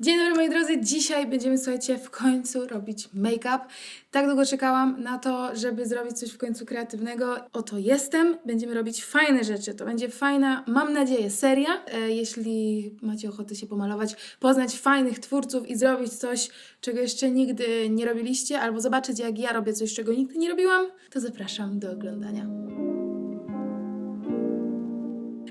Dzień dobry moi drodzy, dzisiaj będziemy, słuchajcie, w końcu robić make-up. Tak długo czekałam na to, żeby zrobić coś w końcu kreatywnego. Oto jestem, będziemy robić fajne rzeczy. To będzie fajna, mam nadzieję, seria. E, jeśli macie ochotę się pomalować, poznać fajnych twórców i zrobić coś, czego jeszcze nigdy nie robiliście, albo zobaczyć jak ja robię coś, czego nigdy nie robiłam, to zapraszam do oglądania.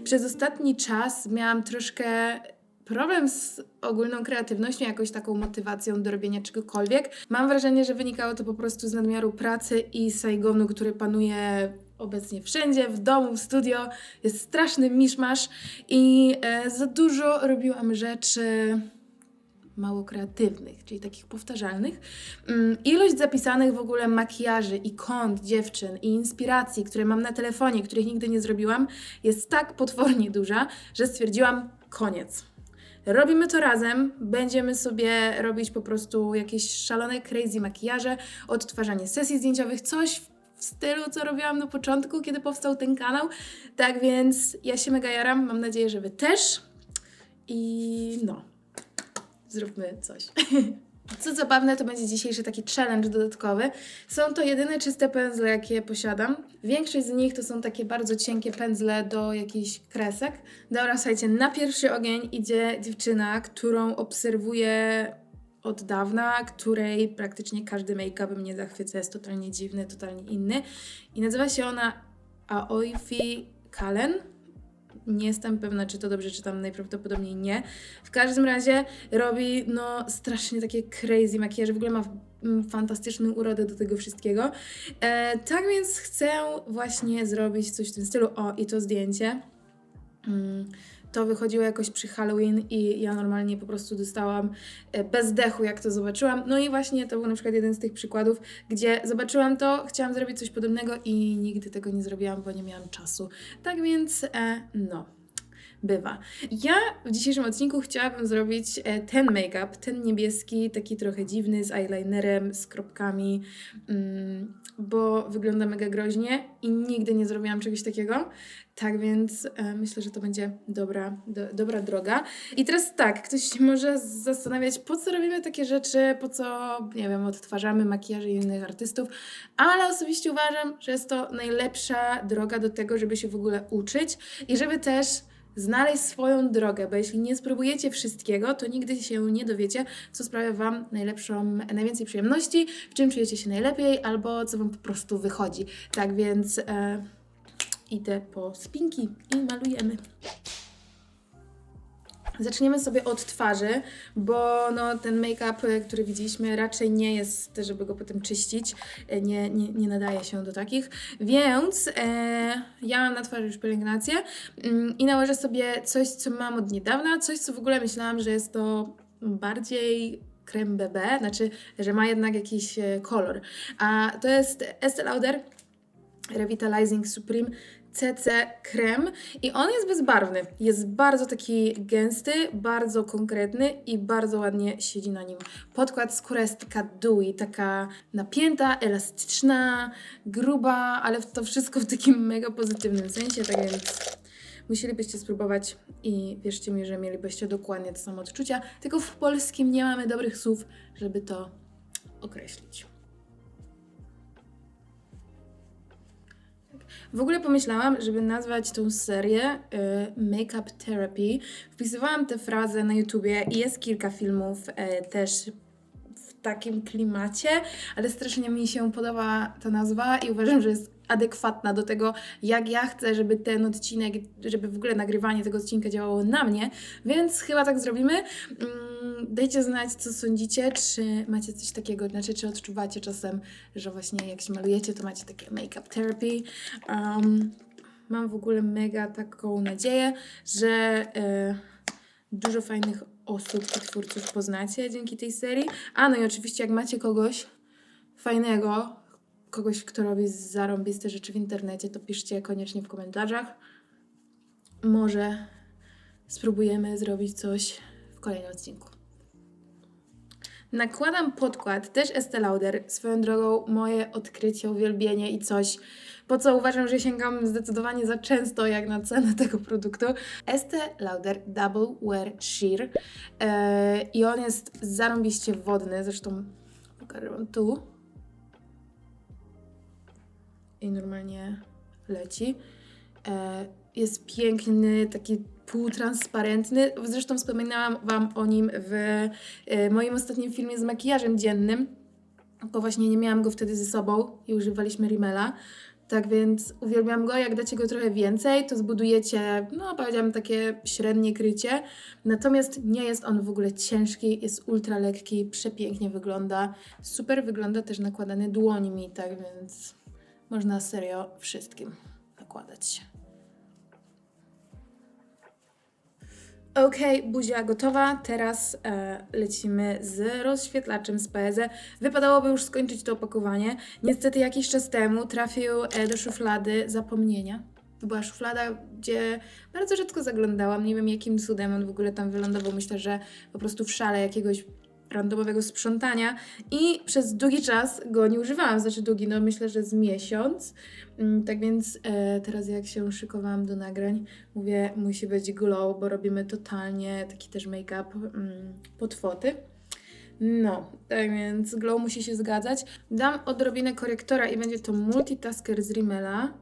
Przez ostatni czas miałam troszkę problem z ogólną kreatywnością, jakoś taką motywacją do robienia czegokolwiek. Mam wrażenie, że wynikało to po prostu z nadmiaru pracy i Saigonu, który panuje obecnie wszędzie, w domu, w studio. Jest straszny miszmasz i e, za dużo robiłam rzeczy mało kreatywnych, czyli takich powtarzalnych. Mm, Ilość zapisanych w ogóle makijaży i kont dziewczyn i inspiracji, które mam na telefonie, których nigdy nie zrobiłam, jest tak potwornie duża, że stwierdziłam koniec. Robimy to razem, będziemy sobie robić po prostu jakieś szalone, crazy makijaże, odtwarzanie sesji zdjęciowych, coś w stylu, co robiłam na początku, kiedy powstał ten kanał. Tak więc ja się mega jaram, mam nadzieję, że Wy też. I no, zróbmy coś. Co zabawne, to będzie dzisiejszy taki challenge dodatkowy. Są to jedyne czyste pędzle, jakie posiadam. Większość z nich to są takie bardzo cienkie pędzle do jakichś kresek. Dobra, słuchajcie, na pierwszy ogień idzie dziewczyna, którą obserwuję od dawna, której praktycznie każdy make-up mnie zachwyca, jest totalnie dziwny, totalnie inny. I nazywa się ona Aoifi Kalen. Nie jestem pewna, czy to dobrze czytam, najprawdopodobniej nie. W każdym razie robi no strasznie takie crazy makijaże, w ogóle ma mm, fantastyczną urodę do tego wszystkiego. E, tak więc chcę właśnie zrobić coś w tym stylu. O, i to zdjęcie. Mm, to wychodziło jakoś przy Halloween i ja normalnie po prostu dostałam e, bez dechu, jak to zobaczyłam. No i właśnie to był na przykład jeden z tych przykładów, gdzie zobaczyłam to, chciałam zrobić coś podobnego i nigdy tego nie zrobiłam, bo nie miałam czasu. Tak więc, e, no bywa. Ja w dzisiejszym odcinku chciałabym zrobić e, ten make-up, ten niebieski, taki trochę dziwny, z eyelinerem, z kropkami, mm, bo wygląda mega groźnie i nigdy nie zrobiłam czegoś takiego. Tak więc e, myślę, że to będzie dobra, do, dobra droga. I teraz tak, ktoś się może zastanawiać, po co robimy takie rzeczy, po co, nie wiem, odtwarzamy makijaże innych artystów, ale osobiście uważam, że jest to najlepsza droga do tego, żeby się w ogóle uczyć i żeby też znaleźć swoją drogę, bo jeśli nie spróbujecie wszystkiego, to nigdy się nie dowiecie, co sprawia Wam najlepszą, najwięcej przyjemności, w czym czujecie się najlepiej, albo co Wam po prostu wychodzi. Tak więc e, idę po spinki i malujemy. Zaczniemy sobie od twarzy, bo no, ten make-up, y, który widzieliśmy, raczej nie jest, żeby go potem czyścić, y, nie, nie, nie nadaje się do takich. Więc e, ja mam na twarzy już pielęgnację mm, i nałożę sobie coś, co mam od niedawna, coś, co w ogóle myślałam, że jest to bardziej krem BB, znaczy, że ma jednak jakiś e, kolor. A to jest Estee Lauder Revitalizing Supreme CC krem i on jest bezbarwny. Jest bardzo taki gęsty, bardzo konkretny i bardzo ładnie siedzi na nim. Podkład skóra jest taka dewy, taka napięta, elastyczna, gruba, ale to wszystko w takim mega pozytywnym sensie, tak więc musielibyście spróbować i wierzcie mi, że mielibyście dokładnie to samo odczucia, tylko w polskim nie mamy dobrych słów, żeby to określić. W ogóle pomyślałam, żeby nazwać tą serię y, Makeup Therapy. Wpisywałam tę frazę na YouTubie i jest kilka filmów y, też w takim klimacie, ale strasznie mi się podoba ta nazwa i uważam, że jest adekwatna do tego, jak ja chcę, żeby ten odcinek, żeby w ogóle nagrywanie tego odcinka działało na mnie, więc chyba tak zrobimy. Mm, Dajcie znać, co sądzicie, czy macie coś takiego, znaczy, czy odczuwacie czasem, że właśnie jak się malujecie, to macie takie make-up therapy. Um, mam w ogóle mega taką nadzieję, że e, dużo fajnych osób i twórców poznacie dzięki tej serii. A no i oczywiście, jak macie kogoś fajnego, kogoś, kto robi zarąbiste rzeczy w internecie, to piszcie koniecznie w komentarzach. Może spróbujemy zrobić coś w kolejnym odcinku. Nakładam podkład, też Estee Lauder, swoją drogą moje odkrycie, uwielbienie i coś, po co uważam, że sięgam zdecydowanie za często jak na cenę tego produktu. Estee Lauder Double Wear Sheer e, i on jest zarąbiście wodny, zresztą pokażę Wam tu. I normalnie leci. E, jest piękny, taki półtransparentny. Zresztą wspominałam Wam o nim w e, moim ostatnim filmie z makijażem dziennym, bo właśnie nie miałam go wtedy ze sobą i używaliśmy Rimmela. Tak więc uwielbiam go. Jak dacie go trochę więcej, to zbudujecie, no powiedziałam, takie średnie krycie. Natomiast nie jest on w ogóle ciężki, jest ultra lekki, przepięknie wygląda. Super wygląda też nakładany dłońmi, tak więc można serio wszystkim nakładać. Okej, buzia gotowa. Teraz e, lecimy z rozświetlaczem z PZ. Wypadałoby już skończyć to opakowanie. Niestety jakiś czas temu trafił e, do szuflady zapomnienia. To była szuflada, gdzie bardzo rzadko zaglądałam. Nie wiem jakim cudem on w ogóle tam wylądował. Myślę, że po prostu w szale jakiegoś randomowego sprzątania i przez długi czas go nie używałam, znaczy długi, no myślę, że z miesiąc. Mm, Tak więc e, teraz jak się szykowałam do nagrań, mówię, musi być glow, bo robimy totalnie taki też make-up mm, pod. No, tak więc glow musi się zgadzać. Dam odrobinę korektora i będzie to multitasker z Rimmela.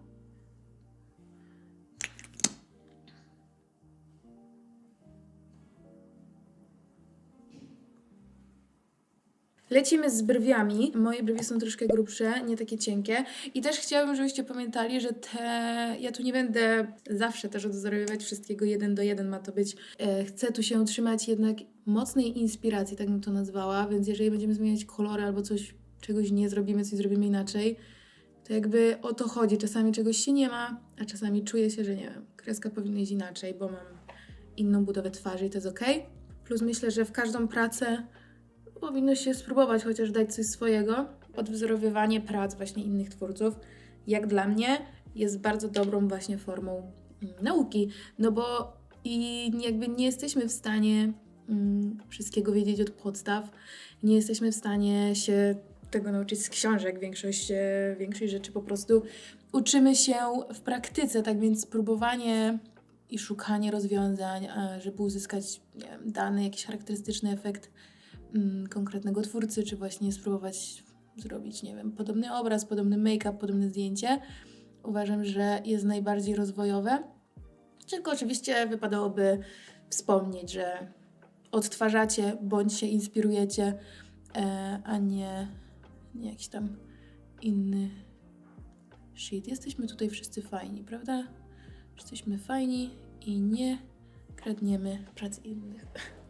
Lecimy z brwiami. Moje brwi są troszkę grubsze, nie takie cienkie. I też chciałabym, żebyście pamiętali, że te... Ja tu nie będę zawsze też odwzorowywać wszystkiego jeden do jeden ma to być. E, chcę tu się trzymać jednak mocnej inspiracji, tak bym to nazwała, więc jeżeli będziemy zmieniać kolory albo coś, czegoś nie zrobimy, coś zrobimy inaczej, to jakby o to chodzi. Czasami czegoś się nie ma, a czasami czuję się, że nie wiem, kreska powinna iść inaczej, bo mam inną budowę twarzy i to jest ok. Plus myślę, że w każdą pracę powinno się spróbować chociaż dać coś swojego. Odwzorowywanie prac właśnie innych twórców, jak dla mnie, jest bardzo dobrą właśnie formą mm, nauki, no bo i jakby nie jesteśmy w stanie mm, wszystkiego wiedzieć od podstaw, nie jesteśmy w stanie się tego nauczyć z książek, większość, e, większość rzeczy po prostu uczymy się w praktyce, tak więc próbowanie i szukanie rozwiązań, e, żeby uzyskać wiem, dany jakiś charakterystyczny efekt mm, konkretnego twórcy, czy właśnie spróbować zrobić, nie wiem, podobny obraz, podobny make-up, podobne zdjęcie, uważam, że jest najbardziej rozwojowe. Tylko oczywiście wypadałoby wspomnieć, że odtwarzacie bądź się inspirujecie, e, a nie, nie jakiś tam inny shit. Jesteśmy tutaj wszyscy fajni, prawda? Jesteśmy fajni i nie kradniemy pracy innych.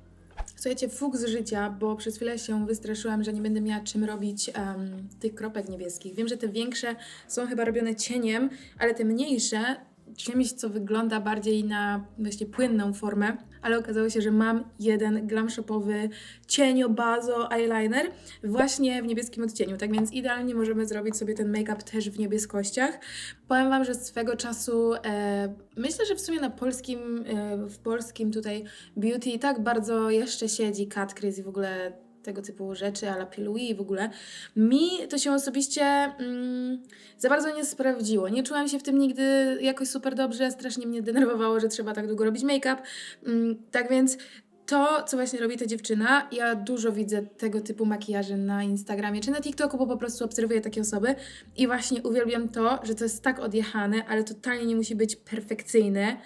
Słuchajcie, fuks z życia, bo przez chwilę się wystraszyłam, że nie będę miała czym robić em, tych kropek niebieskich. Wiem, że te większe są chyba robione cieniem, ale te mniejsze czymś, co wygląda bardziej na właśnie płynną formę, ale okazało się, że mam jeden glam shopowy cienio bazo eyeliner właśnie w niebieskim odcieniu, tak więc idealnie możemy zrobić sobie ten make-up też w niebieskościach. Powiem Wam, że swego czasu e, myślę, że w sumie na polskim, e, w polskim tutaj beauty i tak bardzo jeszcze siedzi Cat Crazy w ogóle tego typu rzeczy, a la Pilui i w ogóle. Mi to się osobiście mm, za bardzo nie sprawdziło. Nie czułam się w tym nigdy jakoś super dobrze, strasznie mnie denerwowało, że trzeba tak długo robić make-up. Mm, tak więc to, co właśnie robi ta dziewczyna, ja dużo widzę tego typu makijaży na Instagramie czy na TikToku, bo po prostu obserwuję takie osoby i właśnie uwielbiam to, że to jest tak odjechane, ale totalnie nie musi być perfekcyjne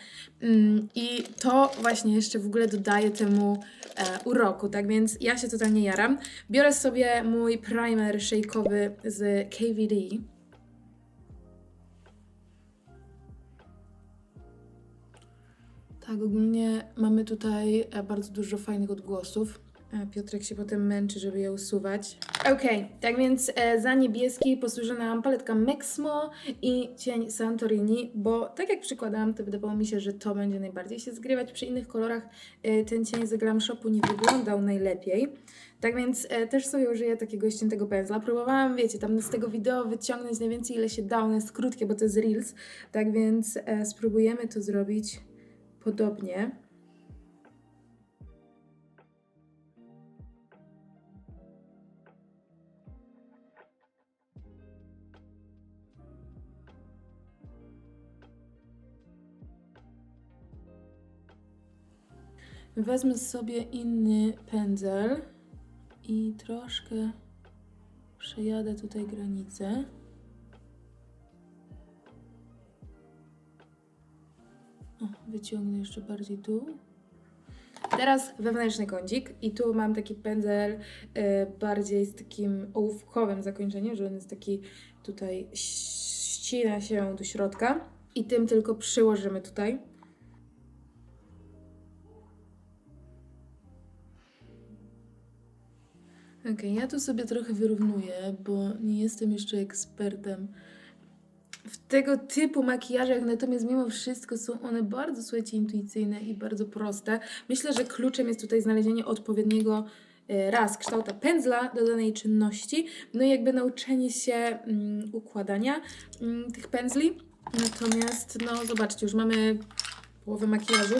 Mm, i to właśnie jeszcze w ogóle dodaje temu e, uroku, tak więc ja się totalnie jaram. Biorę sobie mój primer shake'owy z KVD. Tak, ogólnie mamy tutaj e, bardzo dużo fajnych odgłosów. E, Piotrek się potem męczy, żeby je usuwać. Okej, tak więc e, za niebieski posłuży nam paletka Mexmo i cień Santorini, bo tak jak przykładałam, to wydawało mi się, że to będzie najbardziej się zgrywać. Przy innych kolorach e, ten cień z Glam Shopu nie wyglądał najlepiej. Tak więc e, też sobie użyję takiego ściętego pędzla. Próbowałam, wiecie, tam z tego wideo wyciągnąć najwięcej ile się dało, jest krótkie, bo to jest Reels. Tak więc e, spróbujemy to zrobić Podobnie wezmę sobie inny pędzel i troszkę przejadę tutaj granicę. Wyciągnę jeszcze bardziej tu. Teraz wewnętrzny kącik i tu mam taki pędzel e, bardziej z takim ołówkowym zakończeniem, że on jest taki tutaj ścina się do środka i tym tylko przyłożymy tutaj. Okej, ja tu sobie trochę wyrównuję, bo nie jestem jeszcze ekspertem w tego typu makijażach, natomiast mimo wszystko są one bardzo, słuchajcie, intuicyjne i bardzo proste. Myślę, że kluczem jest tutaj znalezienie odpowiedniego e, raz kształta pędzla do danej czynności, no i jakby nauczenie się mm, układania mm, tych pędzli. Natomiast, no zobaczcie, już mamy połowę makijażu.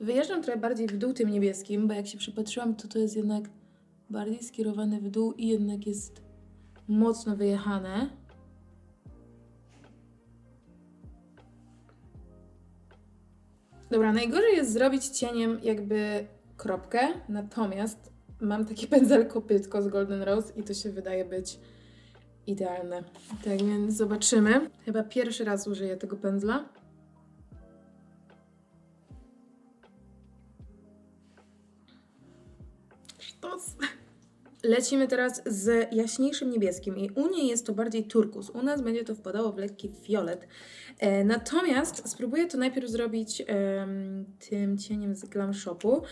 Wyjeżdżam trochę bardziej w dół tym niebieskim, bo jak się przypatrzyłam, to to jest jednak bardziej skierowane w dół i jednak jest mocno wyjechane. Dobra, najgorzej jest zrobić cieniem jakby kropkę, natomiast mam takie pędzel kopytko z Golden Rose i to się wydaje być idealne. Tak więc zobaczymy. Chyba pierwszy raz użyję tego pędzla. Lecimy teraz z jaśniejszym niebieskim i u niej jest to bardziej turkus. U nas będzie to wpadało w lekki fiolet. E, natomiast spróbuję to najpierw zrobić em, tym cieniem z Glam Shopu,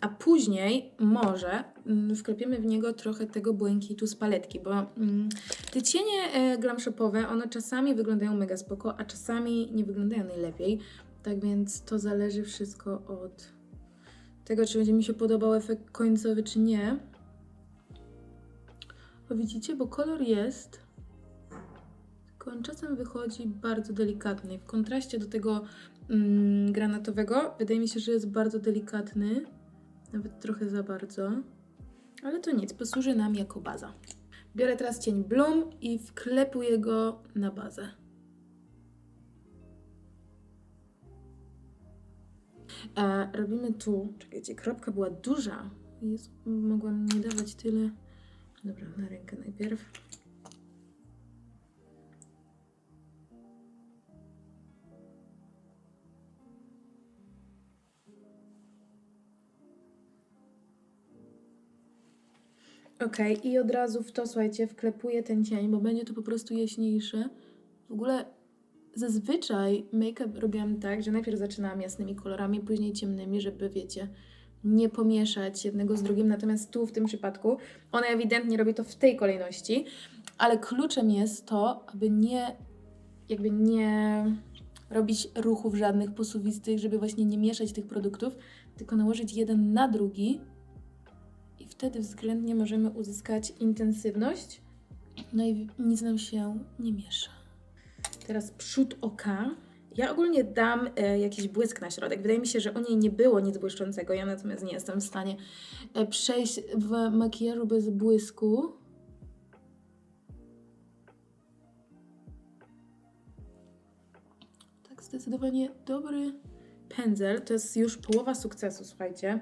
a później może mm, wklepiemy w niego trochę tego błękitu z paletki, bo mm, te cienie e, Glam Shopowe, one czasami wyglądają mega spoko, a czasami nie wyglądają najlepiej. Tak więc to zależy wszystko od tego, czy będzie mi się podobał efekt końcowy, czy nie. Bo widzicie, bo kolor jest, tylko on czasem wychodzi bardzo delikatny. W kontraście do tego mm, granatowego, wydaje mi się, że jest bardzo delikatny, nawet trochę za bardzo. Ale to nic, posłuży nam jako baza. Biorę teraz cień Bloom i wklepuję go na bazę. E, robimy tu, czekajcie, kropka była duża. Jezu, mogłam nie dawać tyle. Dobra, na rękę najpierw. Ok, i od razu w to, słuchajcie, wklepuję ten cień, bo będzie to po prostu jaśniejsze. W ogóle zazwyczaj make-up robiłam tak, że najpierw zaczynałam jasnymi kolorami, później ciemnymi, żeby, wiecie, nie pomieszać jednego z drugim. Natomiast tu w tym przypadku ona ewidentnie robi to w tej kolejności, ale kluczem jest to, aby nie, jakby nie robić ruchów żadnych posuwistych, żeby właśnie nie mieszać tych produktów, tylko nałożyć jeden na drugi i wtedy względnie możemy uzyskać intensywność, no i nic nam się nie miesza. Teraz przód oka. Ja ogólnie dam e, jakiś błysk na środek. Wydaje mi się, że u niej nie było nic błyszczącego. Ja natomiast nie jestem w stanie e, przejść w makijażu bez błysku. Tak, zdecydowanie dobry pędzel. To jest już połowa sukcesu, słuchajcie.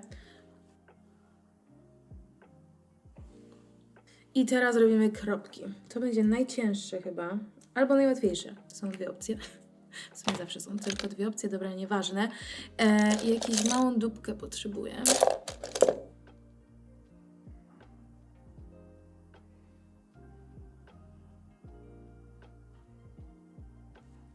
I teraz robimy kropki. To będzie najcięższe chyba, albo najłatwiejsze. Są dwie opcje. W sumie zawsze są tylko dwie opcje, dobra, nieważne. E, i jakąś małą dupkę potrzebuję.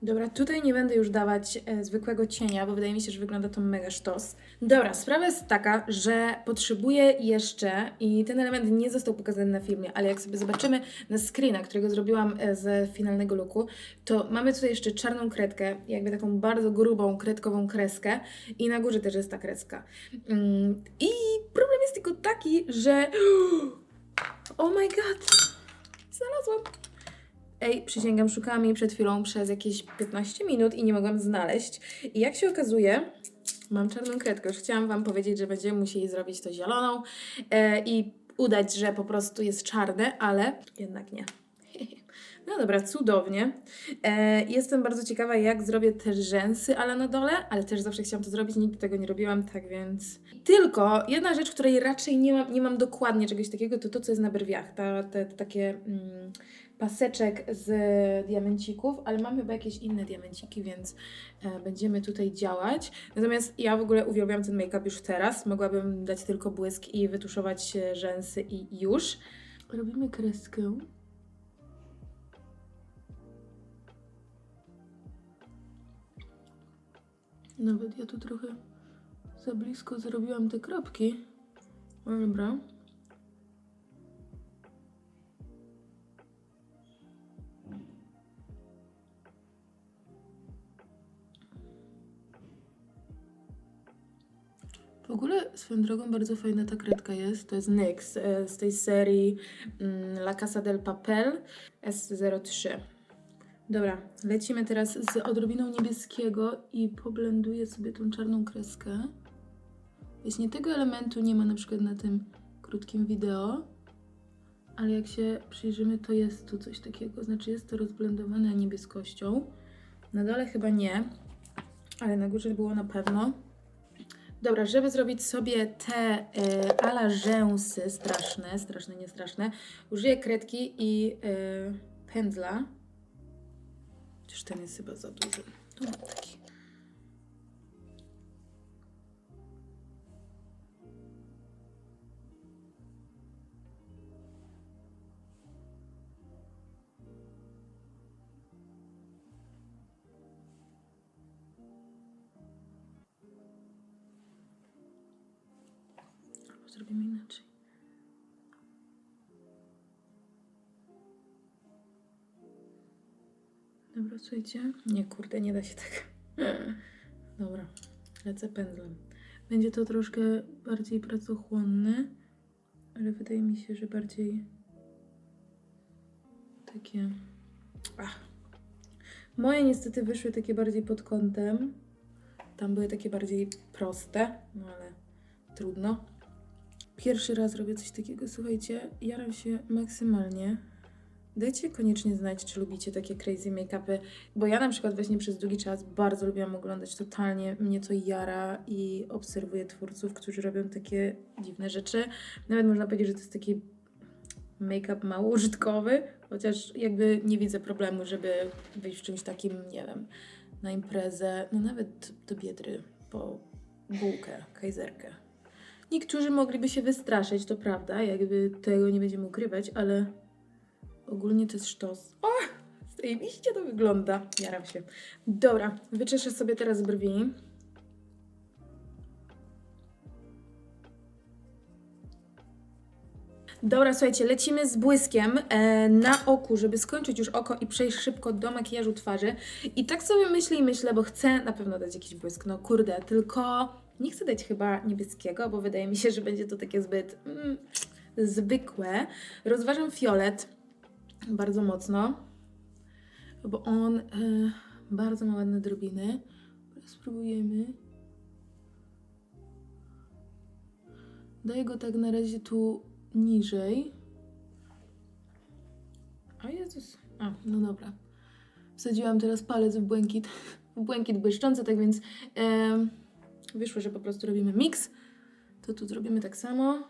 Dobra, tutaj nie będę już dawać e, zwykłego cienia, bo wydaje mi się, że wygląda to mega sztos. Dobra, sprawa jest taka, że potrzebuję jeszcze, i ten element nie został pokazany na filmie, ale jak sobie zobaczymy na screena, którego zrobiłam e, z finalnego looku, to mamy tutaj jeszcze czarną kredkę, jakby taką bardzo grubą, kredkową kreskę i na górze też jest ta kreska. Mm, I problem jest tylko taki, że... Oh my god! Znalazłam! Ej, przysięgam, szukałam jej przed chwilą przez jakieś 15 minut i nie mogłam znaleźć. I jak się okazuje, mam czarną kredkę. Już chciałam Wam powiedzieć, że będziemy musieli zrobić to zieloną e, i udać, że po prostu jest czarne, ale jednak nie. No dobra, cudownie. E, jestem bardzo ciekawa, jak zrobię te rzęsy, ale na dole, ale też zawsze chciałam to zrobić, nigdy tego nie robiłam, tak więc... Tylko jedna rzecz, której raczej nie mam, nie mam dokładnie czegoś takiego, to to, co jest na brwiach, ta, te, te takie mm, paseczek z diamencików, ale mam chyba jakieś inne diamenciki, więc e, będziemy tutaj działać. Natomiast ja w ogóle uwielbiam ten make-up już teraz, mogłabym dać tylko błysk i wytuszować e, rzęsy i już. Robimy kreskę. Nawet ja tu trochę za blisko zrobiłam te kropki. Dobra. W ogóle swoją drogą bardzo fajna ta kredka jest. To jest NYX e, z tej serii mm, La Casa del Papel S03. Dobra, lecimy teraz z odrobiną niebieskiego i poblenduję sobie tą czarną kreskę. Właśnie tego elementu nie ma na przykład na tym krótkim wideo, ale jak się przyjrzymy, to jest tu coś takiego. Znaczy jest to rozblendowane niebieskością. Na dole chyba nie, ale na górze było na pewno. Dobra, żeby zrobić sobie te y, ala rzęsy straszne, straszne, nie straszne, użyję kredki i y, pędzla. Chociaż ten jest chyba za duży. Tu zrobimy inaczej. Dobra, słuchajcie. Nie, kurde, nie da się tak. Dobra, lecę pędzlem. Będzie to troszkę bardziej pracochłonne, ale wydaje mi się, że bardziej takie. Ach. Moje niestety wyszły takie bardziej pod kątem. Tam były takie bardziej proste, no ale trudno. Pierwszy raz robię coś takiego, słuchajcie, jaram się maksymalnie. Dajcie koniecznie znać, czy lubicie takie crazy make-upy, bo ja na przykład właśnie przez długi czas bardzo lubiłam oglądać, totalnie mnie to jara i obserwuję twórców, którzy robią takie dziwne rzeczy. Nawet można powiedzieć, że to jest taki make-up mało użytkowy, chociaż jakby nie widzę problemu, żeby wyjść w czymś takim, nie wiem, na imprezę, no nawet do biedry, po bułkę, kajzerkę. Niektórzy mogliby się wystraszyć, to prawda, jakby tego nie będziemy ukrywać, ale ogólnie to jest sztos. O! Zajebiście to wygląda. Jaram się. Dobra, wyczeszę sobie teraz brwi. Dobra, słuchajcie, lecimy z błyskiem e, na oku, żeby skończyć już oko i przejść szybko do makijażu twarzy. I tak sobie myślę i myślę, bo chcę na pewno dać jakiś błysk. No kurde, tylko nie chcę dać chyba niebieskiego, bo wydaje mi się, że będzie to takie zbyt mm, zwykłe. Rozważam fiolet bardzo mocno, bo on e, bardzo ma ładne drobiny. Spróbujemy. Daję go tak na razie tu niżej. A Jezus. A, no dobra. Wsadziłam teraz palec w błękit, w błękit błyszczący, tak więc em, wyszło, że po prostu robimy miks. To tu zrobimy tak samo.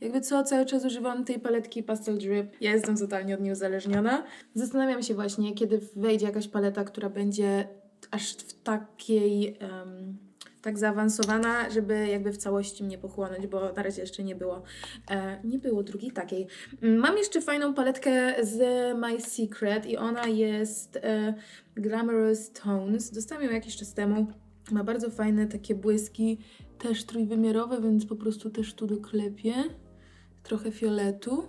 Jakby co, cały czas używam tej paletki Pastel Drip. Ja jestem totalnie od niej uzależniona. Zastanawiam się właśnie, kiedy wejdzie jakaś paleta, która będzie aż w takiej... em, tak zaawansowana, żeby jakby w całości mnie pochłonąć, bo na razie jeszcze nie było. E, nie było drugiej takiej. Mam jeszcze fajną paletkę z My Secret i ona jest e, Glamorous Tones. Dostałam ją jakiś czas temu. Ma bardzo fajne takie błyski, też trójwymiarowe, więc po prostu też tu doklepię. Trochę fioletu.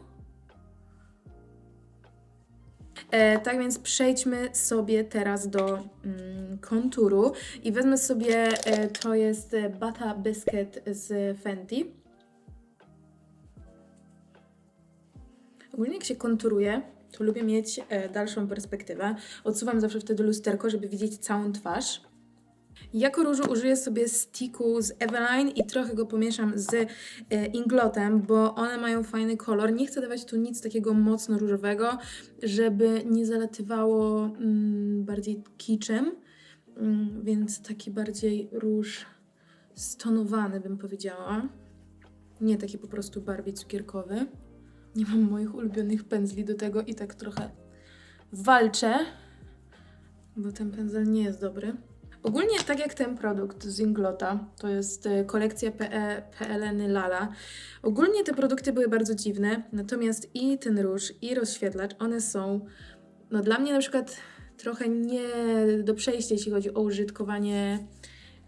E, tak więc przejdźmy sobie teraz do mm, konturu i wezmę sobie, e, to jest e, Bata Biscuit z Fenty. Ogólnie jak się konturuje, to lubię mieć e, dalszą perspektywę. Odsuwam zawsze wtedy lusterko, żeby widzieć całą twarz. Jako różu użyję sobie sticku z Eveline i trochę go pomieszam z e, Inglotem, bo one mają fajny kolor. Nie chcę dawać tu nic takiego mocno różowego, żeby nie zalatywało mm, bardziej kiczem, mm, więc taki bardziej róż stonowany bym powiedziała. Nie taki po prostu bardziej cukierkowy. Nie mam moich ulubionych pędzli do tego i tak trochę walczę, bo ten pędzel nie jest dobry. Ogólnie tak jak ten produkt z Inglota, to jest e, kolekcja PE, PLN Lala. Ogólnie te produkty były bardzo dziwne, natomiast i ten róż, i rozświetlacz, one są, no dla mnie na przykład trochę nie do przejścia, jeśli chodzi o użytkowanie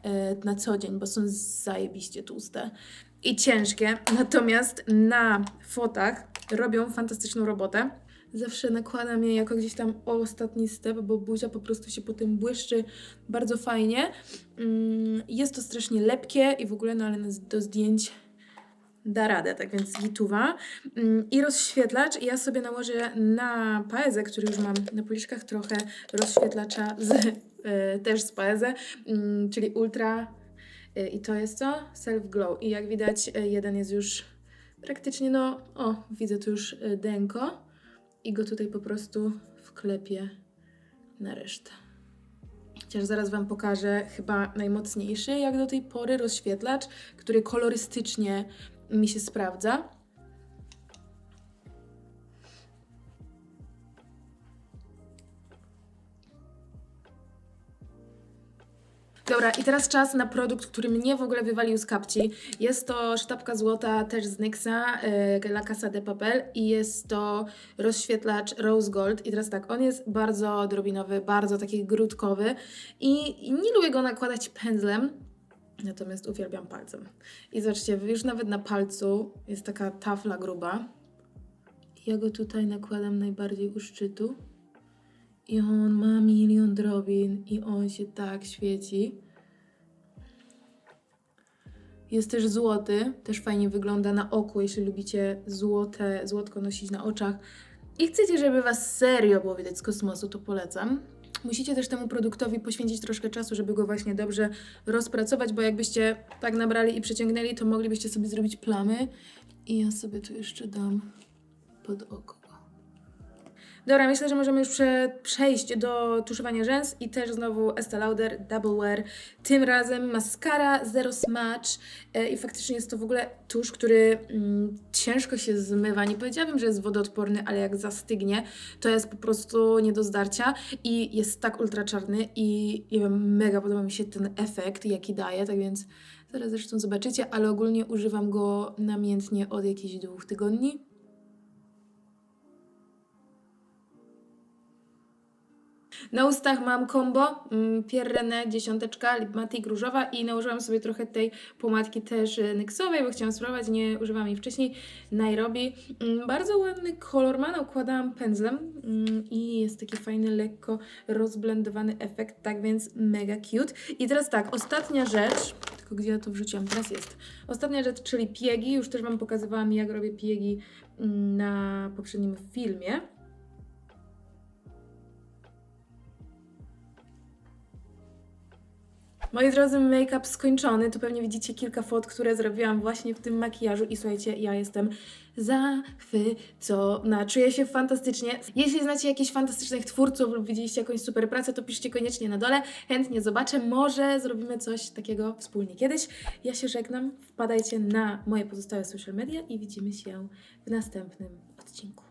e, na co dzień, bo są zajebiście tłuste i ciężkie, natomiast na fotach robią fantastyczną robotę. Zawsze nakładam je jako gdzieś tam ostatni step, bo buzia po prostu się potem błyszczy bardzo fajnie. Mm, Jest to strasznie lepkie i w ogóle, no ale do zdjęć da radę, tak więc gituwa. Mm, I rozświetlacz ja sobie nałożę na paezę, który już mam na policzkach trochę rozświetlacza z, e, też z paezę, mm, czyli Ultra e, i to jest co? Self Glow. I jak widać e, jeden jest już praktycznie, no o, widzę tu już denko i go tutaj po prostu wklepię na resztę. Chociaż zaraz Wam pokażę chyba najmocniejszy jak do tej pory rozświetlacz, który kolorystycznie mi się sprawdza. Dobra, i teraz czas na produkt, który mnie w ogóle wywalił z kapci. Jest to sztabka złota też z NYXa, yy, La Casa de Papel i jest to rozświetlacz Rose Gold. I teraz tak, on jest bardzo drobinowy, bardzo taki grudkowy i, i nie lubię go nakładać pędzlem, natomiast uwielbiam palcem. I zobaczcie, już nawet na palcu jest taka tafla gruba. Ja go tutaj nakładam najbardziej u szczytu. I on ma milion drobin i on się tak świeci. Jest też złoty, też fajnie wygląda na oku, jeśli lubicie złote, złotko nosić na oczach i chcecie, żeby was serio było widać z kosmosu, to polecam. Musicie też temu produktowi poświęcić troszkę czasu, żeby go właśnie dobrze rozpracować, bo jakbyście tak nabrali i przeciągnęli, to moglibyście sobie zrobić plamy. I ja sobie tu jeszcze dam pod oko. Dobra, myślę, że możemy już prze, przejść do tuszowania rzęs i też znowu Estee Lauder Double Wear. Tym razem mascara Zero Smudge e, i faktycznie jest to w ogóle tusz, który mm, ciężko się zmywa. Nie powiedziałabym, że jest wodoodporny, ale jak zastygnie, to jest po prostu nie do zdarcia i jest tak ultra czarny i nie wiem, mega podoba mi się ten efekt, jaki daje, tak więc zaraz zresztą zobaczycie, ale ogólnie używam go namiętnie od jakichś dwóch tygodni. Na ustach mam combo mm, Pierre René dziesiąteczka, Lip Matic różowa i nałożyłam sobie trochę tej pomadki też y, nyksowej, bo chciałam spróbować, nie używałam jej wcześniej, Nairobi. Mm, Bardzo ładny kolor ma, układałam pędzlem mm, i jest taki fajny, lekko rozblendowany efekt, tak więc mega cute. I teraz tak, ostatnia rzecz, tylko gdzie ja to wrzuciłam, teraz jest. Ostatnia rzecz, czyli piegi, już też Wam pokazywałam jak robię piegi na poprzednim filmie. Moi drodzy, make-up skończony. Tu pewnie widzicie kilka fot, które zrobiłam właśnie w tym makijażu i słuchajcie, ja jestem zachwycona. Czuję się fantastycznie. Jeśli znacie jakichś fantastycznych twórców lub widzieliście jakąś super pracę, to piszcie koniecznie na dole. Chętnie zobaczę. Może zrobimy coś takiego wspólnie kiedyś. Ja się żegnam. Wpadajcie na moje pozostałe social media i widzimy się w następnym odcinku.